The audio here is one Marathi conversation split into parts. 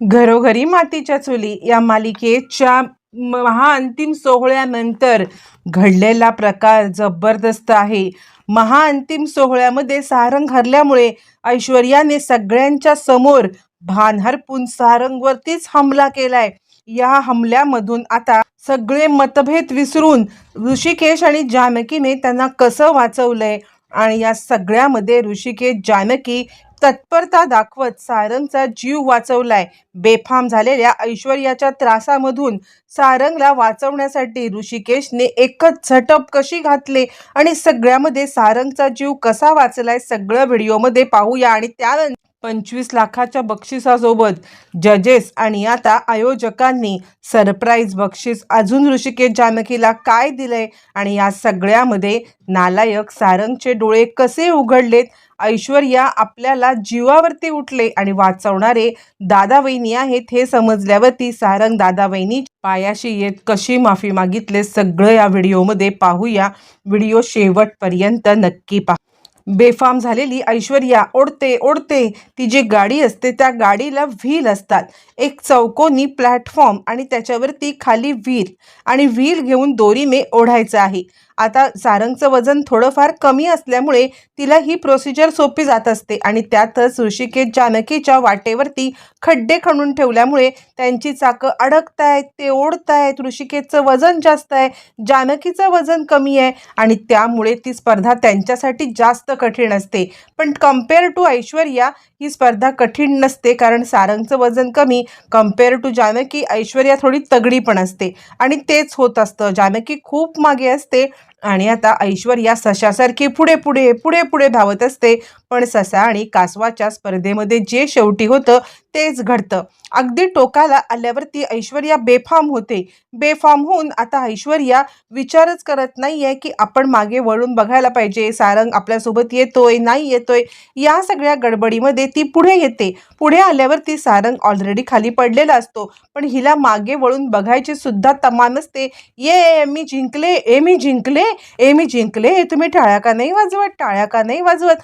घरोघरी मातीच्या चुली या मालिकेच्या महाअंतिम सोहळ्यानंतर घडलेला प्रकार जबरदस्त आहे. महाअंतिम सोहळ्यामध्ये सारंग हरल्यामुळे ऐश्वर्याने सगळ्यांच्या समोर भान हरपून सारंगवरतीच हमला केलाय. या हमल्यामधून आता सगळे मतभेद विसरून ऋषिकेश आणि जानकीने त्यांना कसं वाचवलंय? आणि या सगळ्यामध्ये ऋषिकेश जानकी तत्परता दाखवत सारंगचा जीव वाचवलाय. बेफाम झालेल्या ऐश्वर्याच्या त्रासामधून सारंगला वाचवण्यासाठी ऋषिकेशने एकच झटप कशी घातले आणि सगळ्यामध्ये सारंगचा जीव कसा वाचलाय सगळं व्हिडिओमध्ये पाहूया आणि त्यानंतर पंचवीस लाखाच्या बक्षिसासोबत जजेस आणि आता आयोजकांनी सरप्राईज बक्षीस अजून ऋषिकेश जानकीला काय दिलंय आणि या सगळ्यामध्ये नालायक सारंगचे डोळे कसे उघडलेत? ऐश्वर्या आपल्याला जीवावरती उठले आणि वाचवणारे दादा वहिनी आहेत हे समजल्यावरती सारंग दादा वहिनी पायाशी येत कशी माफी मागितले सगळं या व्हिडिओमध्ये पाहूया. व्हिडिओ शेवटपर्यंत नक्की पहा. बेफाम झालेली ऐश्वर्या ओढते ओढते. ती जी गाडी असते त्या गाडीला व्हील असतात. एक चौकोनी प्लॅटफॉर्म आणि त्याच्यावरती खाली व्हील. आणि व्हील घेऊन दोरीने ओढायचं आहे. आता सारंगचं वजन थोडंफार कमी असल्यामुळे तिला ही प्रोसिजर सोपी जात असते आणि त्यातच ऋषिकेश जानकीच्या वाटेवरती खड्डे खणून ठेवल्यामुळे त्यांची चाकं अडकतायत ते ओढतायत ऋषिकेशचं वजन जास्त आहे जानकीचं वजन कमी आहे आणि त्यामुळे ती स्पर्धा त्यांच्यासाठी जास्त कठीण असते. पण कंपेअर टू ऐश्वर्या ही स्पर्धा कठीण नसते कारण सारंगचं वजन कमी कंपेअर टू जानकी ऐश्वर्या थोडी तगडी पण असते. आणि तेच होत असतं. जानकी खूप मागे असते आणि आता ऐश्वर्या सशासारखी पुढे पुढे पुढे पुढे धावत असते. पण ससा आणि कासवाच्या स्पर्धेमध्ये जे शेवटी होतं तेच घडतं. अगदी टोकाला आल्यावरती ऐश्वर्या बेफाम होते. बेफाम होऊन आता ऐश्वर्या विचारच करत नाही आहे की आपण मागे वळून बघायला पाहिजे. सारंग आपल्यासोबत येतोय नाही येतोय. या सगळ्या गडबडीमध्ये ती पुढे येते. पुढे आल्यावरती सारंग ऑलरेडी खाली पडलेला असतो. पण हिला मागे वळून बघायची सुद्धा तमा नसते. ये मी जिंकले ए मी जिंकले ए मी जिंकले तुम्ही टाळ्या का नाही वाजवत? टाळ्या का नाही वाजवत?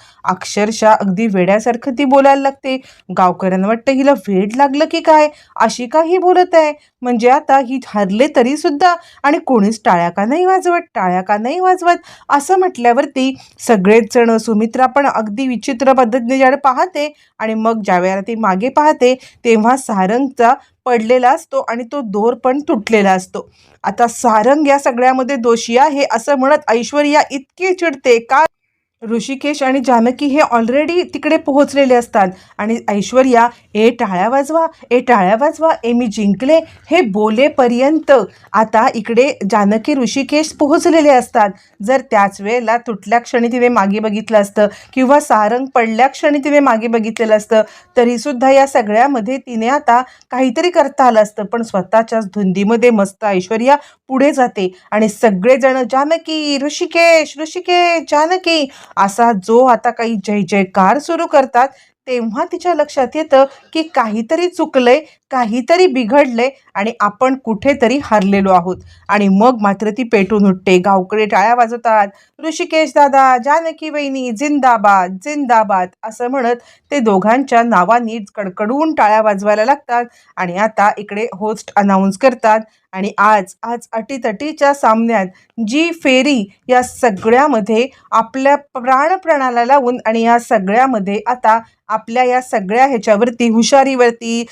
अक्षरशः अगदी वेड्यासारखं ती बोलायला लागते. गावकऱ्यांना वाटतं हिला वेड लागलं की काय? अशी का ही बोलत आहे. म्हणजे आता ही हरले तरी सुद्धा आणि कोणीच टाळ्या का नाही वाजवत टाळ्या का नाही वाजवत? असं म्हटल्यावरती सगळेच जण सुमित्रा पण अगदी विचित्र पद्धतीने ज्याकडे पाहते आणि मग ज्यावेळेला ती मागे पाहते तेव्हा सारंगचा पडलेला असतो आणि तो दोर पण तुटलेला असतो. आता सारंग या सगळ्यामध्ये दोषी आहे असं म्हणत ऐश्वर्या इतकी चिडते. का ऋषिकेश आणि जानकी हे ऑलरेडी तिकडे पोहोचलेले असतात. आणि ऐश्वर्या ए टाळ्या वाजवा ए टाळ्या वाजवा ए मी जिंकले. हे बोलेपर्यंत आता इकडे जानकी ऋषिकेश पोहोचलेले असतात. जर त्याच वेळेला तुटल्या क्षणी तिने मागे बघितलं असतं किंवा सारंग पडल्या क्षणी तिने मागे बघितलेलं असतं तरीसुद्धा या सगळ्यामध्ये तिने आता काहीतरी करता आलं असतं. पण स्वतःच्याच धुंदीमध्ये मस्त ऐश्वर्या पुढे जाते. आणि सगळेजण जानकी ऋषिकेश ऋषिकेश जानकी असा जो आता काही जय जयकार सुरू करतात तेव्हा तिच्या लक्षात येतं की काहीतरी चुकलंय काहीतरी बिघडले आणि आपण कुठेतरी हरलेलो आहोत. आणि मग मात्र ती पेटून उठते. गावकडे टाळ्या वाजवतात. ऋषिकेश दादा जानकी वहिनी जिंदाबाद जिंदाबाद असं म्हणत ते दोघांच्या नावानी कडकडून टाळ्या वाजवायला लागतात. आणि आता इकडे होस्ट अनाऊन्स करतात. आणि आज आज अटीतटीच्या सामन्यात जी फेरी या सगळ्यामध्ये आपल्या प्राणप्रणाला लावून आणि या सगळ्यामध्ये आता आपल्या या सगळ्या ह्याच्यावरती हुशारीवरती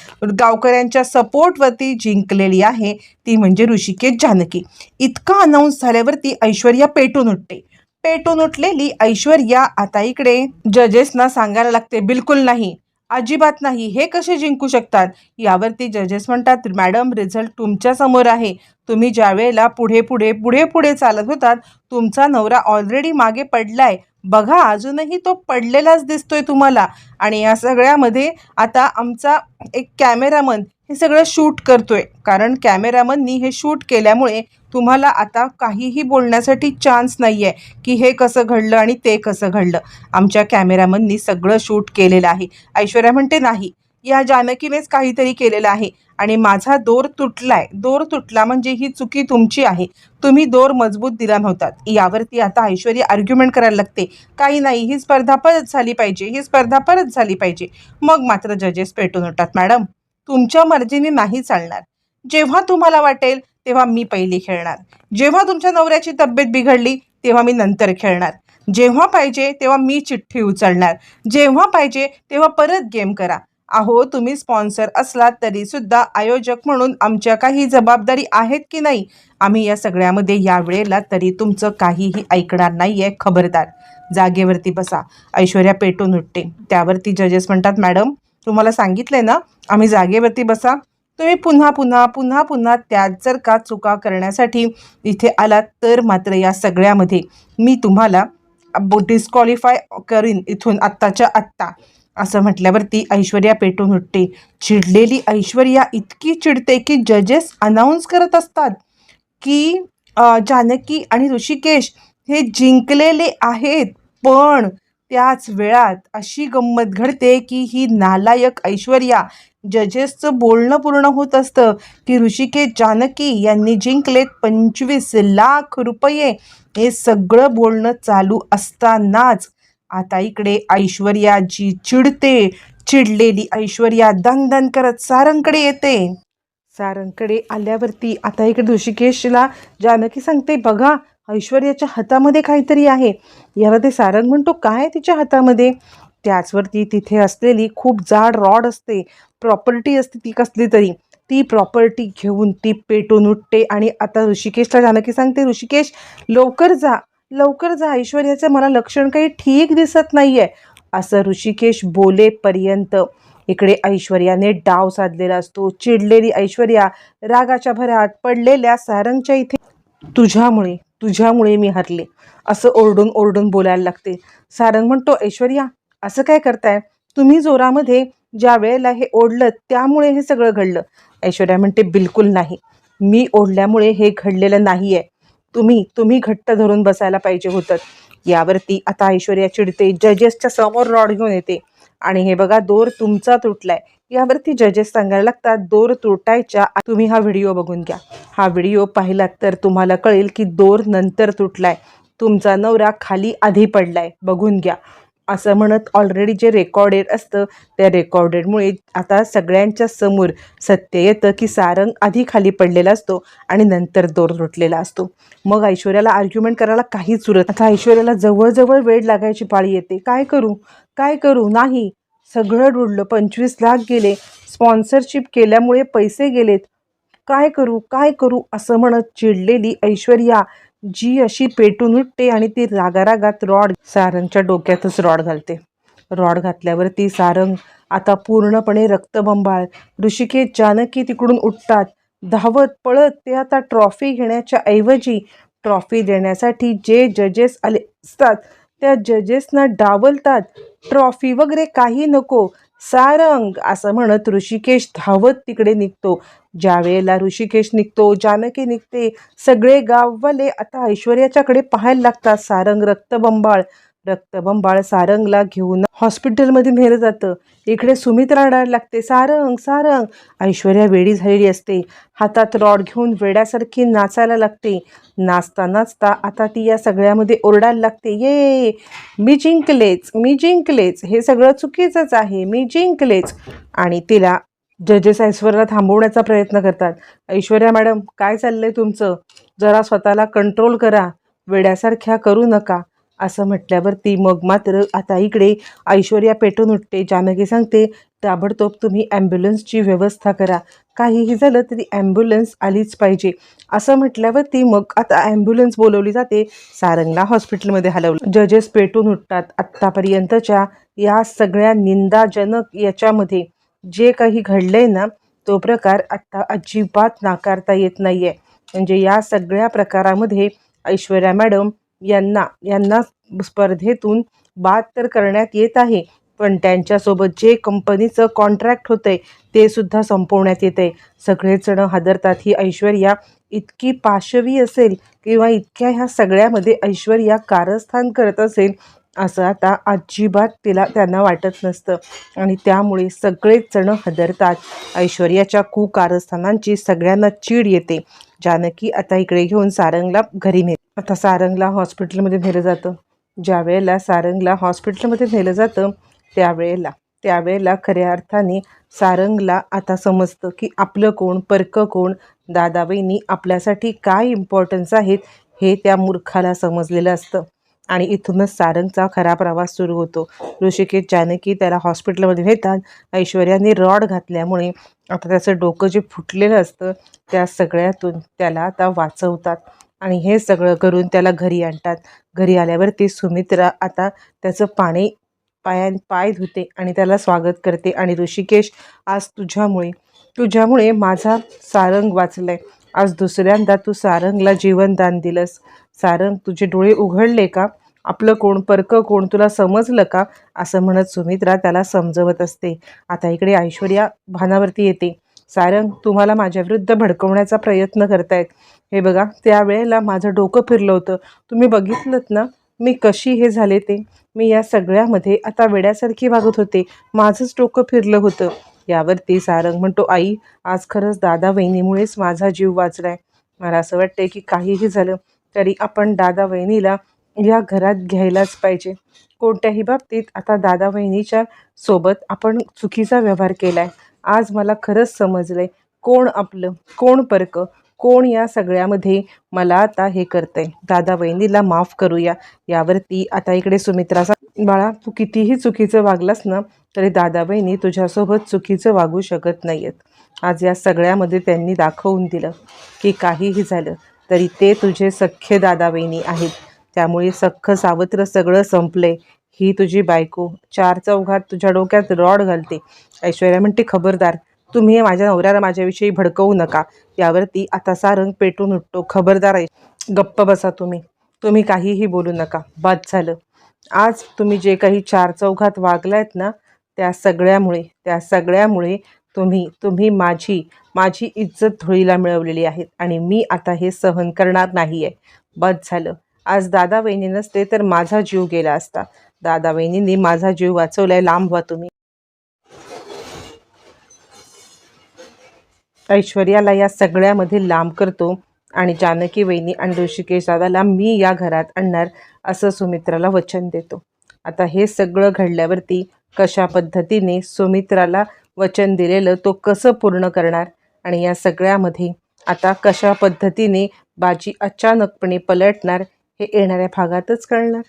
गावकऱ्यांच्या सपोर्टवरती जिंकलेली आहे ती म्हणजे ऋषिकेश जानकी. इतका अनाऊन्स झाल्यावरती ऐश्वर्या पेटून उठते. पेटून उठलेली ऐश्वर्या आता इकडे जजेसना सांगायला लागते बिलकुल नाही अजिबात नाही हे कसे जिंकू शकतात? यावरती जजेस म्हणतात मॅडम रिझल्ट तुमच्यासमोर आहे. तुम्ही ज्या वेळेला पुढे पुढे पुढे पुढे चालत होतात तुमचा नवरा ऑलरेडी मागे पडलाय. बघा अजूनही तो पडलेलाच दिसतोय तुम्हाला. आणि या सगळ्यामध्ये आता आमचा एक कॅमेरामन हे सगळं शूट करतोय. कारण कॅमेरामननी हे शूट केल्यामुळे तुम्हाला आता काहीही बोलण्यासाठी चान्स नाही आहे की हे कसं घडलं आणि ते कसं घडलं. आमच्या कॅमेरामननी सगळं शूट केलेलं आहे. ऐश्वर्या म्हणते नाही या जानकीनेच काहीतरी केलेलं आहे. आणि माझा दोर तुटलाय. दोर तुटला म्हणजे ही चुकी तुमची आहे. तुम्ही दोर मजबूत दिला नव्हतात यावरती आता ऐश्वरी आर्ग्युमेंट करायला लागते. काही नाही ही स्पर्धा परत झाली पाहिजे. ही स्पर्धा परत झाली पाहिजे. मग मात्र जजेस पेटून उठतात मॅडम तुमच्या मर्जीने नाही चालणार. जेव्हा तुम्हाला वाटेल तेव्हा मी पहिली खेळणार. जेव्हा तुमच्या नवऱ्याची तब्येत बिघडली तेव्हा मी नंतर खेळणार. जेव्हा पाहिजे तेव्हा मी चिठ्ठी उचलणार. जेव्हा पाहिजे तेव्हा परत गेम करा. अहो तुम्ही स्पॉन्सर असलात तरी सुद्धा आयोजक म्हणून आमच्या काही जबाबदारी आहेत की नाही? आम्ही या सगळ्यामध्ये यावेळेला तरी तुमचं काहीही ऐकणार नाही आहे खबरदार. जागेवरती बसा. ऐश्वर्या पेटून उठते. त्यावरती जजेस म्हणतात मॅडम तुम्हाला सांगितलंय ना? आम्ही जागेवरती बसा. तुम्ही पुन्हा पुन्हा पुन्हा पुन्हा त्यात जर का चुका करण्यासाठी इथे आलात तर मात्र या सगळ्यामध्ये मी तुम्हाला डिस्क्वालिफाय करीन इथून आत्ताच्या आत्ता. असं म्हटल्यावरती ऐश्वर्या पेटून उठते. चिडलेली ऐश्वर्या इतकी चिडते की जजेस अनाऊन्स करत असतात की जानकी आणि ऋषिकेश हे जिंकलेले आहेत. पण त्याच वेळात अशी गंमत घडते की ही नालायक ऐश्वर्या जजेसचं बोलणं पूर्ण होत असतं की ऋषिकेश जानकी यांनी जिंकलेत पंचवीस लाख रुपये हे सगळं बोलणं चालू असतानाच आता इकडे ऐश्वर्या जी चिडते चिडलेली ऐश्वर्या दणदण करत सारंगकडे येते. सारंगकडे आल्यावरती आता इकडे ऋषिकेशला जानकी सांगते बघा ऐश्वर्याच्या हातामध्ये काहीतरी आहे. यावर ते सारंग म्हणतो काय तिच्या हातामध्ये? त्याचवरती तिथे असलेली खूप जाड रॉड असते प्रॉपर्टी असते ती कसली तरी. ती प्रॉपर्टी घेऊन ती पेटून उठते आणि आता ऋषिकेशला जानकी सांगते ऋषिकेश लवकर जा लवकर जा ऐश्वर्याचं मला लक्षण काही ठीक दिसत नाही आहे असं ऋषिकेश बोलेपर्यंत इकडे ऐश्वर्याने डाव साधलेला असतो. चिडलेली ऐश्वर्या रागाच्या भरात पडलेल्या सारंगच्या इथे तुझ्यामुळे तुझ्यामुळे मी हरले. असं ओरडून ओरडून बोलायला लागते. सारंग म्हणतो ऐश्वर्या असं काय करताय? तुम्ही जोरामध्ये ज्या वेळेला हे ओढलं त्यामुळे हे सगळं घडलं. ऐश्वर्या म्हणते बिलकुल नाही. मी ओढल्यामुळे हे घडलेलं नाही आहे तुम्ही तुम्ही घट्ट धरून बसायला पाहिजे होतं. यावरती आता ऐश्वर्या चिडते जजेसच्या समोर रॉड घेऊन येते. आणि हे बघा दोर तुमचा तुटलाय. यावरती जजेस सांगायला लागतात दोर तुटायच्या तुम्ही हा व्हिडिओ बघून घ्या. हा व्हिडिओ पाहिलात तर तुम्हाला कळेल की दोर नंतर तुटलाय. तुमचा नवरा खाली आधी पडलाय. बघून घ्या. असं म्हणत ऑलरेडी जे रेकॉर्डेड असतं त्या रेकॉर्डेडमुळे आता सगळ्यांच्या समोर सत्य येतं की सारंग आधी खाली पडलेला असतो आणि नंतर दोर तुटलेला असतो. मग ऐश्वर्याला आर्ग्युमेंट करायला काहीच उरत आता ऐश्वर्याला जवळजवळ वेळ लागायची पाळी येते. काय करू? काय करू? नाही. सगळं डुडलं पंचवीस लाख गेले. स्पॉन्सरशिप केल्यामुळे पैसे गेलेत. काय करू? काय करू? असं म्हणत चिडलेली ऐश्वर्या जी अशी पेटून उठते आणि ती रागारागात रॉड सारंगच्या डोक्यातच रॉड घालते. रॉड घातल्यावर ती सारंग आता पूर्णपणे रक्तबंबाळ. ऋषिकेश जानकी तिकडून उठतात. धावत पळत ते आता ट्रॉफी घेण्याच्या ऐवजी ट्रॉफी देण्यासाठी जे जजेस आले असतात त्या जजेसना डावलतात. ट्रॉफी वगैरे काही नको सारंग असं म्हणत ऋषिकेश धावत तिकडे निघतो. ज्या वेळेला ऋषिकेश निघतो जानकी निघते. सगळे गाववाले आता ऐश्वर्याच्याकडे पाहायला लागतात. सारंग रक्तबंबाळ रक्तबंबाळ सारंगला घेऊन हॉस्पिटलमध्ये नेलं जातं. इकडे सुमित रडायला लागते. सारंग सारंग. ऐश्वर्या वेडी झालेली असते. हातात रॉड घेऊन वेड्यासारखी नाचायला लागते. नाचता नाचता आता ती या सगळ्यामध्ये ओरडायला लागते. ये मी जिंकलेच मी जिंकलेच. हे सगळं चुकीचंच आहे. मी जिंकलेच. आणि तिला जजेस ऐश्वर्याला थांबवण्याचा प्रयत्न करतात. ऐश्वर्या मॅडम काय चाललंय तुमचं? जरा स्वतःला कंट्रोल करा. वेड्यासारख्या करू नका. असं म्हटल्यावरती मग मात्र आता इकडे ऐश्वर्या पेटून उठते. जानकी सांगते ताबडतोब तुम्ही ॲम्ब्युलन्सची व्यवस्था करा. काहीही झालं तरी ॲम्ब्युलन्स आलीच पाहिजे. असं म्हटल्यावरती मग आता ॲम्ब्युलन्स बोलवली जाते. सारंगला हॉस्पिटलमध्ये हलवलं. जजेस पेटून उठतात आत्तापर्यंतच्या या सगळ्या निंदाजनक याच्यामध्ये. जे काही घडलंय ना तो प्रकार आत्ता अजिबात नाकारता येत नाही आहे म्हणजे या सगळ्या प्रकारामध्ये ऐश्वर्या मॅडम यांना यांना स्पर्धेतून बाद तर करण्यात येत आहे पण त्यांच्यासोबत जे कंपनीचं कॉन्ट्रॅक्ट होतं आहे ते सुद्धा संपवण्यात येत आहे सगळेजण हादरतात. ही ऐश्वर्या इतकी पाशवी असेल किंवा इतक्या ह्या सगळ्यामध्ये ऐश्वर्या कारस्थान करत असेल असं आता अजिबात तिला त्यांना वाटत नसतं. आणि त्यामुळे सगळेच जण हदरतात. ऐश्वर्याच्या कुकारस्थानांची सगळ्यांना चीड येते. जानकी आता इकडे घेऊन सारंगला घरी नेते. आता सारंगला हॉस्पिटलमध्ये नेलं जातं. ज्या वेळेला सारंगला हॉस्पिटलमध्ये नेलं जातं त्यावेळेला त्यावेळेला खऱ्या अर्थाने सारंगला आता समजतं की आपलं कोण परकं कोण दादाबाईंनी आपल्यासाठी काय इम्पॉर्टन्स आहेत हे त्या मूर्खाला समजलेलं असतं. आणि इथूनच सारंगचा खरा प्रवास सुरू होतो. ऋषिकेश जानकी त्याला हॉस्पिटलमध्ये नेतात. ऐश्वर्याने रॉड घातल्यामुळे आता त्याचं डोकं जे फुटलेलं असतं त्या सगळ्यातून त्याला आता वाचवतात. आणि हे सगळं करून त्याला घरी आणतात. घरी आल्यावर ती सुमित्रा आता त्याचं पाणी पाया पाय धुते आणि त्याला स्वागत करते. आणि ऋषिकेश आज तुझ्यामुळे तुझ्यामुळे माझा सारंग वाचलाय. आज दुसऱ्यांदा तू सारंगला जीवनदान दिलंस. सारंग तुझे डोळे उघडले का? आपलं कोण परकं कोण तुला समजलं का? असं म्हणत सुमित्रा त्याला समजवत असते. आता इकडे ऐश्वर्या भानावरती येते. सारंग तुम्हाला माझ्या विरुद्ध भडकवण्याचा प्रयत्न करतायत. हे बघा त्यावेळेला माझं डोकं फिरलं होतं. तुम्ही बघितलंत ना मी कशी हे झाले ते? मी या सगळ्यामध्ये आता वेड्यासारखी वागत होते. माझंच डोकं फिरलं होतं. यावरती सारंग म्हणतो आई आज खरंच दादा वहिनीमुळेच माझा जीव वाचलाय. मला असं वाटतंय की काहीही झालं तरी आपण दादा वहिनीला या घरात घ्यायलाच पाहिजे. कोणत्याही बाबतीत आता दादा वहिनीच्या सोबत आपण चुकीचा व्यवहार केलाय. आज मला खरंच समजलं आहे कोण आपलं? कोण परकं? कोण या सगळ्यामध्ये मला आता हे करतंय? दादा वहिनीला माफ करूया. यावरती आता इकडे सुमित्राचा बाळा तू कितीही चुकीचं वागलास ना तरी दादा बहिणी तुझ्यासोबत चुकीचं वागू शकत नाही आहेत आज या सगळ्यामध्ये त्यांनी दाखवून दिलं की काहीही झालं तरी ते तुझे सख्खे दादा बहिणी आहेत. त्यामुळे सख्ख सावत्र सगळं संपलंय. ही तुझी बायको चार चौघात तुझ्या डोक्यात रॉड घालते. ऐश्वर्या म्हणते खबरदार तुम्ही माझ्या नवऱ्याला माझ्याविषयी भडकवू नका. यावरती आता सारंग पेटून उठतो. खबरदार आहे. गप्प बसा तुम्ही. तुम्ही काहीही बोलू नका. बाद झालं. आज तुम्ही जे काही चार चौघात वागलायत ना त्या सगळ्यामुळे त्या सगळ्यामुळे तुम्ही तुम्ही माझी माझी इज्जत धुळीला मिळवलेली आहे आणि मी आता हे सहन करणार नाही आहे बद झालं. आज दादा वहिनी नसते तर माझा जीव गेला असता. दादा वहिनींनी माझा जीव वाचवलाय लांब व्हा तुम्ही. ऐश्वर्याला या सगळ्यामध्ये लांब करतो आणि जानकी वहिनी आणि ऋषिकेश दादाला मी या घरात आणणार असं सुमित्राला वचन देतो. आता हे सगळं घडल्यावरती कशा पद्धतीने सुमित्राला वचन दिलेलं तो कसं पूर्ण करणार आणि या सगळ्यामध्ये आता कशा पद्धतीने बाजी अचानकपणे पलटणार हे येणाऱ्या भागातच कळणार.